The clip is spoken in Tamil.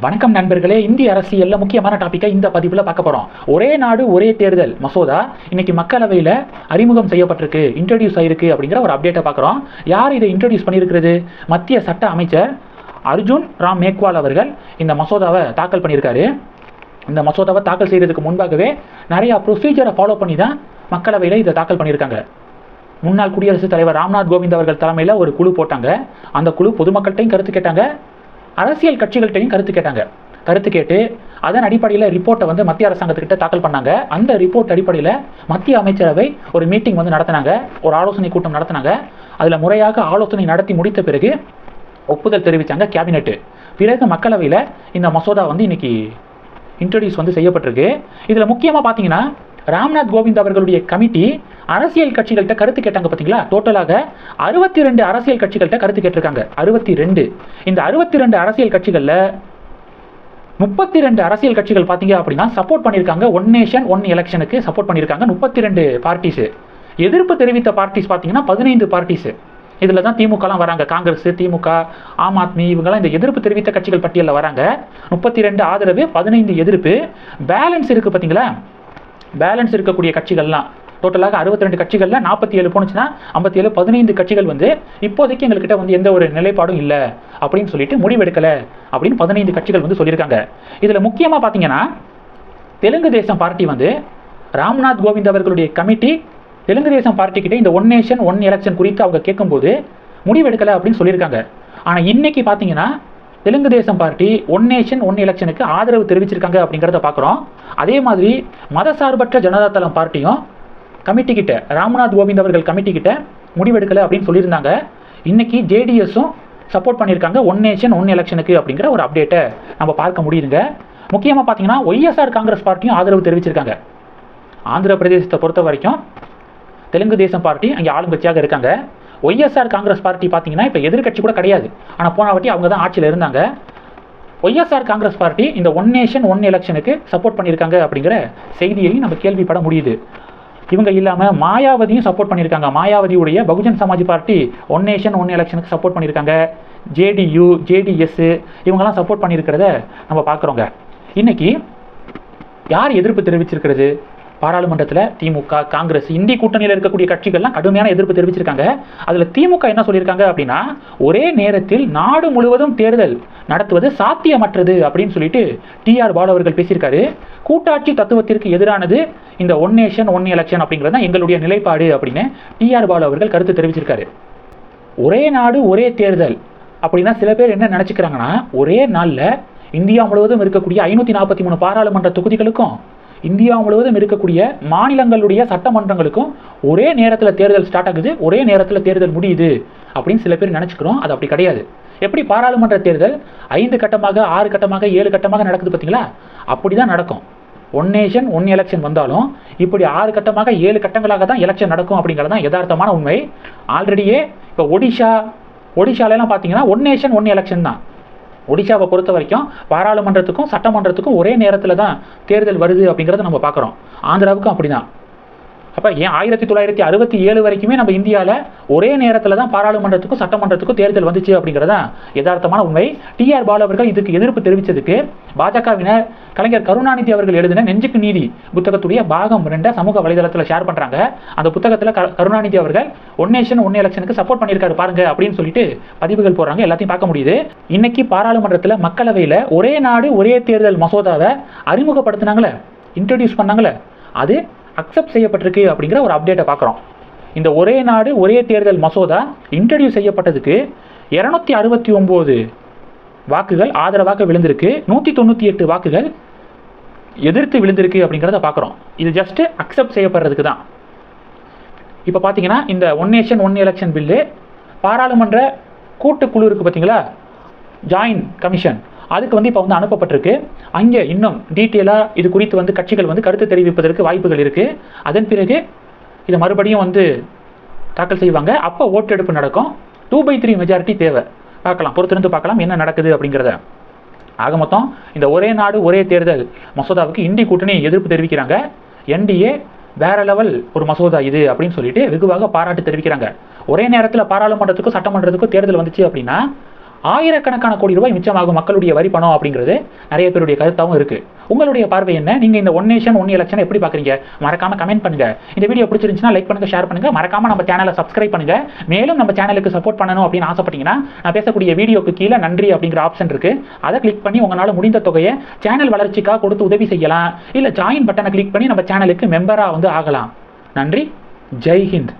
வணக்கம் நண்பர்களே இந்திய அரசியல்ல முக்கியமான டாபிக்கை இந்த பதிவில் பார்க்க போறோம். ஒரே நாடு ஒரே தேர்தல். மசோதா இன்னைக்கு மக்களவையில் அறிமுகம் செய்யப்பட்டிருக்கு இன்ட்ரடியூஸ் ஆயிருக்கு அப்படிங்கிற ஒரு அப்டேட்டை பார்க்குறோம். யார் இதை இன்ட்ரடியூஸ் பண்ணியிருக்கிறது? மத்திய சட்ட அமைச்சர் அர்ஜுன் ராம் மேக்வால் அவர்கள் இந்த மசோதாவை தாக்கல் பண்ணியிருக்காரு. இந்த மசோதாவை தாக்கல் செய்யறதுக்கு முன்பாகவே நிறைய ப்ரொசீஜரை ஃபாலோ பண்ணி தான் மக்களவையில் இதை தாக்கல் பண்ணியிருக்காங்க. முன்னாள் குடியரசுத் தலைவர் ராம்நாத் கோவிந்த் அவர்கள் தலைமையில் ஒரு குழு போட்டாங்க. அந்த குழு பொதுமக்கள்கிட்டையும் கருத்து கேட்டாங்க. அரசியல் கட்சிகள்கிட்டையும் கருத்து கேட்டாங்க. கருத்து கேட்டு அதன் அடிப்படையில் ரிப்போர்ட்டை வந்து மத்திய அரசாங்கத்துக்கிட்ட தாக்கல் பண்ணாங்க. அந்த ரிப்போர்ட் அடிப்படையில் மத்திய அமைச்சரவை ஒரு மீட்டிங் வந்து நடத்தினாங்க. ஒரு ஆலோசனை கூட்டம் நடத்தினாங்க. அதில் முறையாக ஆலோசனை நடத்தி முடித்த பிறகு ஒப்புதல் தெரிவித்தாங்க கேபினெட்டு பிறகு மக்களவையில் இந்த மசோதா வந்து இன்னைக்கு இன்ட்ரடியூஸ் வந்து செய்யப்பட்டிருக்கு. இதில் முக்கியமாக பார்த்தீங்கன்னா ராம்நாத் கோவிந்த் அவர்களுடைய கமிட்டி அரசியல் கட்சிகள்கிட்ட கருத்து கேட்டாங்க பார்த்தீங்களா டோட்டலாக அறுபத்தி ரெண்டு அரசியல் கட்சிகள்கிட்ட கருத்து கேட்டிருக்காங்க. அறுபத்தி ரெண்டு இந்த அறுபத்தி ரெண்டு அரசியல் கட்சிகளில் முப்பத்தி ரெண்டு அரசியல் கட்சிகள் பார்த்தீங்க அப்படின்னா சப்போர்ட் பண்ணியிருக்காங்க ஒன் நேஷன் ஒன் எலெக்ஷனுக்கு சப்போர்ட் பண்ணியிருக்காங்க முப்பத்தி ரெண்டு பார்ட்டிஸு எதிர்ப்பு தெரிவித்த பார்ட்டிஸ் பார்த்தீங்கன்னா பதினைந்து பார்ட்டிஸு இதில் தான் திமுகலாம் வராங்க. காங்கிரஸ் திமுக ஆம் ஆத்மி இவங்கெல்லாம் இந்த எதிர்ப்பு தெரிவித்த கட்சிகள் பட்டியலில் வராங்க. முப்பத்தி ரெண்டு ஆதரவு பதினைந்து எதிர்ப்பு. பேலன்ஸ் இருக்குது பார்த்தீங்களா பேலன்ஸ் இருக்கக்கூடிய கட்சிகள்லாம். டோட்டலாக அறுபத்தி ரெண்டு கட்சிகளில் நாற்பத்தி ஏழு போனுச்சுன்னா ஐம்பத்தி ஏழு பதினைந்து கட்சிகள் வந்து இப்போதைக்கு எங்கள்கிட்ட வந்து எந்த ஒரு நிலைப்பாடும் இல்லை அப்படின்னு சொல்லிட்டு முடிவெடுக்கலை அப்படின்னு பதினைந்து கட்சிகள் வந்து சொல்லியிருக்காங்க. இதில் முக்கியமாக பார்த்தீங்கன்னா தெலுங்கு தேசம் பார்ட்டி வந்து ராம்நாத் கோவிந்த் அவர்களுடைய கமிட்டி தெலுங்கு தேசம் பார்ட்டிக்கிட்ட இந்த ஒன் நேஷன் ஒன் எலெக்ஷன் குறித்து அவங்க கேட்கும்போது முடிவெடுக்கலை அப்படின்னு சொல்லியிருக்காங்க. ஆனால் இன்னைக்கு பார்த்தீங்கன்னா Telugu Desam party one nation one எலெக்ஷனுக்கு ஆதரவு தெரிவிச்சிருக்காங்க அப்படிங்கிறத பார்க்குறோம் அதே மாதிரி மதசார்பற்ற ஜனதா தளம் பார்ட்டியும் கமிட்டி கிட்ட ராம்நாத் கோவிந்த் அவர்கள் கமிட்டி கிட்ட முடிவெடுக்கலை அப்படின்னு சொல்லியிருந்தாங்க. இன்னைக்கு ஜேடிஎஸும் சப்போர்ட் பண்ணியிருக்காங்க ஒன் நேஷன் ஒன் எலெக்ஷனுக்கு அப்படிங்கிற ஒரு அப்டேட்டை நம்ம பார்க்க முடியுதுங்க. முக்கியமாக பார்த்தீங்கன்னா ஒய்எஸ்ஆர் காங்கிரஸ் பார்ட்டியும் ஆதரவு தெரிவிச்சிருக்காங்க. ஆந்திர பிரதேசத்தை பொறுத்த வரைக்கும் தெலுங்கு தேசம் பார்ட்டி அங்கே ஆளுங்கட்சியாக இருக்காங்க. ஒய்எஸ்ஆர் காங்கிரஸ் பார்ட்டி பார்த்தீங்கன்னா இப்போ எதிர்க்கட்சி கூட கிடையாது. ஆனால் போன வாட்டி அவங்க தான் ஆட்சியில் இருந்தாங்க. ஒய்எஸ்ஆர் காங்கிரஸ் பார்ட்டி இந்த ஒன் நேஷன் ஒன் எலெக்ஷனுக்கு சப்போர்ட் பண்ணியிருக்காங்க அப்படிங்கிற செய்தியையும் நம்ம கேள்விப்பட முடியுது. இவங்க இல்லாமல் மாயாவதியும் சப்போர்ட் பண்ணியிருக்காங்க. மாயாவதியுடைய Bahujan Samaj party one nation one எலெக்ஷனுக்கு சப்போர்ட் பண்ணியிருக்காங்க. ஜேடியு ஜேடிஎஸ் இவங்கெல்லாம் சப்போர்ட் பண்ணியிருக்கிறத நம்ம பார்க்குறோங்க. இன்னைக்கு யார் எதிர்ப்பு தெரிவிச்சிருக்கிறது? பாராளுமன்றத்தில் திமுக காங்கிரஸ் இந்திய கூட்டணியில் இருக்கக்கூடிய கட்சிகள்லாம் கடுமையான எதிர்ப்பு தெரிவிச்சிருக்காங்க. அதில் திமுக என்ன சொல்லியிருக்காங்க அப்படின்னா ஒரே நேரத்தில் நாடு முழுவதும் தேர்தல் நடத்துவது சாத்தியமற்றது அப்படின்னு சொல்லிட்டு டிஆர் பாலு அவர்கள் பேசியிருக்காரு. கூட்டாட்சி தத்துவத்திற்கு எதிரானது இந்த ஒன் நேஷன் ஒன் எலெக்ஷன் அப்படிங்கிறது தான் எங்களுடைய நிலைப்பாடு அப்படின்னு டிஆர் பாலு அவர்கள் கருத்து தெரிவிச்சிருக்காரு. ஒரே நாடு ஒரே தேர்தல் அப்படின்னா சில பேர் என்ன நினச்சிக்கிறாங்கன்னா ஒரே நாளில் இந்தியா முழுவதும் இருக்கக்கூடிய ஐநூற்றி நாற்பத்தி மூணு பாராளுமன்ற தொகுதிகளுக்கும் இந்தியா முழுவதும் இருக்கக்கூடிய மாநிலங்களுடைய சட்டமன்றங்களுக்கும் ஒரே நேரத்தில் தேர்தல் ஸ்டார்ட் ஆகுது ஒரே நேரத்தில் தேர்தல் முடியுது அப்படின்னு சில பேர் நினச்சிக்கிறோம். அது அப்படி கிடையாது. எப்படி பாராளுமன்ற தேர்தல் ஐந்து கட்டமாக ஆறு கட்டமாக ஏழு கட்டமாக நடக்குது பார்த்தீங்களா? அப்படி தான் நடக்கும். ஒன் நேஷன் ஒன் எலெக்ஷன் வந்தாலும் இப்படி ஆறு கட்டமாக ஏழு கட்டங்களாக தான் எலெக்ஷன் நடக்கும் அப்படிங்கிறது தான் யதார்த்தமான உண்மை. ஆல்ரெடியே இப்போ ஒடிஷா ஒடிஷாலெல்லாம் பார்த்தீங்கன்னா ஒன் நேஷன் ஒன் எலெக்ஷன் தான். ஒடிஷாவை பொறுத்த வரைக்கும் பாராளுமன்றத்துக்கும் சட்டமன்றத்துக்கும் ஒரே நேரத்தில் தான் தேர்தல் வருது அப்படிங்கிறத நம்ம பார்க்குறோம். ஆந்திராவுக்கும் அப்படி தான் அப்போ ஏன் ஆயிரத்தி தொள்ளாயிரத்தி அறுபத்தி ஏழு வரைக்குமே நம்ம இந்தியாவில் ஒரே நேரத்தில் தான் பாராளுமன்றத்துக்கும் சட்டமன்றத்துக்கும் தேர்தல் வந்துச்சு அப்படிங்கிறது தான் யதார்த்தமான உண்மை. டிஆர் பாலு அவர்கள் இதுக்கு எதிர்ப்பு தெரிவித்ததுக்கு பாஜகவினர் கலைஞர் கருணாநிதி அவர்கள் எழுதின நெஞ்சுக்கு நீதி புத்தகத்துடைய பாகம் ரெண்டை சமூக வலைதளத்தில் ஷேர் பண்ணுறாங்க அந்த புத்தகத்தில் க கருணாநிதி அவர்கள் ஒன் நேஷன் ஒன் எலெக்ஷனுக்கு சப்போர்ட் பண்ணியிருக்காரு பாருங்க அப்படின்னு சொல்லிட்டு பதிவுகள் போடுறாங்க. எல்லாத்தையும் பார்க்க முடியுது. இன்னைக்கு பாராளுமன்றத்தில் மக்களவையில் ஒரே நாடு ஒரே தேர்தல் மசோதாவை அறிமுகப்படுத்தினாங்களே இன்ட்ரடியூஸ் பண்ணாங்களே. அது அக்செப்ட் செய்யப்பட்டிருக்கு அப்படிங்கிற ஒரு அப்டேட்டை பார்க்குறோம். இந்த ஒரே நாடு ஒரே தேர்தல் மசோதா இன்ட்ரடியூஸ் செய்யப்பட்டதுக்கு இரநூத்தி அறுபத்தி ஒம்பது வாக்குகள் ஆதரவாக விழுந்திருக்கு. நூற்றி தொண்ணூற்றி எட்டு வாக்குகள் எதிர்த்து விழுந்திருக்கு அப்படிங்கிறத பார்க்குறோம். இது ஜஸ்ட்டு அக்செப்ட் செய்யப்படுறதுக்கு தான். இப்போ பார்த்தீங்கன்னா இந்த one nation one election bill பாராளுமன்ற கூட்டுக்குழு இருக்குது பார்த்தீங்களா ஜாயின் கமிஷன் அதுக்கு வந்து இப்போ வந்து அனுப்பப்பட்டிருக்கு. அங்கே இன்னும் டீட்டெயிலாக இது குறித்து வந்து கட்சிகள் வந்து கருத்து தெரிவிப்பதற்கு வாய்ப்புகள் இருக்குது அதன் பிறகு இதை மறுபடியும் வந்து தாக்கல் செய்வாங்க. அப்போ ஓட்டெடுப்பு நடக்கும். டூ பை த்ரீ மெஜாரிட்டி தேவை. பார்க்கலாம். பொறுத்திருந்து பார்க்கலாம். என்ன நடக்குது அப்படிங்கிறத. ஆக மொத்தம் இந்த ஒரே நாடு ஒரே தேர்தல். மசோதாவுக்கு இந்தி கூட்டணி எதிர்ப்பு தெரிவிக்கிறாங்க. என்டிஏ வேற லெவல் ஒரு மசோதா இது அப்படின்னு சொல்லிட்டு வெகுவாக பாராட்டு தெரிவிக்கிறாங்க. ஒரே நேரத்தில் பாராளுமன்றத்துக்கும் சட்டமன்றத்துக்கும் தேர்தல் வந்துச்சு அப்படின்னா ஆயிரக்கணக்கான கோடி ரூபாய் மிச்சமாகும் மக்களுடைய வரி பணம் அப்படிங்கிறது நிறைய பேருடைய கருத்தாகவும் இருக்கு. உங்களுடைய பார்வை என்ன? நீங்க இந்த ஒன் நேஷன் ஒன் எலெக்ஷன் எப்படி பாக்குறீங்க மறக்காம கமெண்ட் பண்ணுங்க. இந்த வீடியோ பிடிச்சிருந்துச்சுன்னா லைக் பண்ணுங்க ஷேர் பண்ணுங்க. மறக்காம நம்ம சேனலை சப்ஸ்கிரைப் பண்ணுங்க. மேலும் நம்ம சேனலுக்கு சப்போர்ட் பண்ணணும் அப்படின்னு ஆசைப்பட்டீங்கன்னா நான் பேசக்கூடிய வீடியோக்கு கீழே நன்றி அப்படிங்கிற ஆப்ஷன் இருக்கு. அதை கிளிக் பண்ணி உங்களால முடிந்த தொகையை சேனல் வளர்ச்சிக்காக கொடுத்து உதவி செய்யலாம். இல்ல ஜாயின் பட்டனை கிளிக் பண்ணி நம்ம சேனலுக்கு மெம்பரா வந்து ஆகலாம். நன்றி. ஜெய் ஹிந்த்.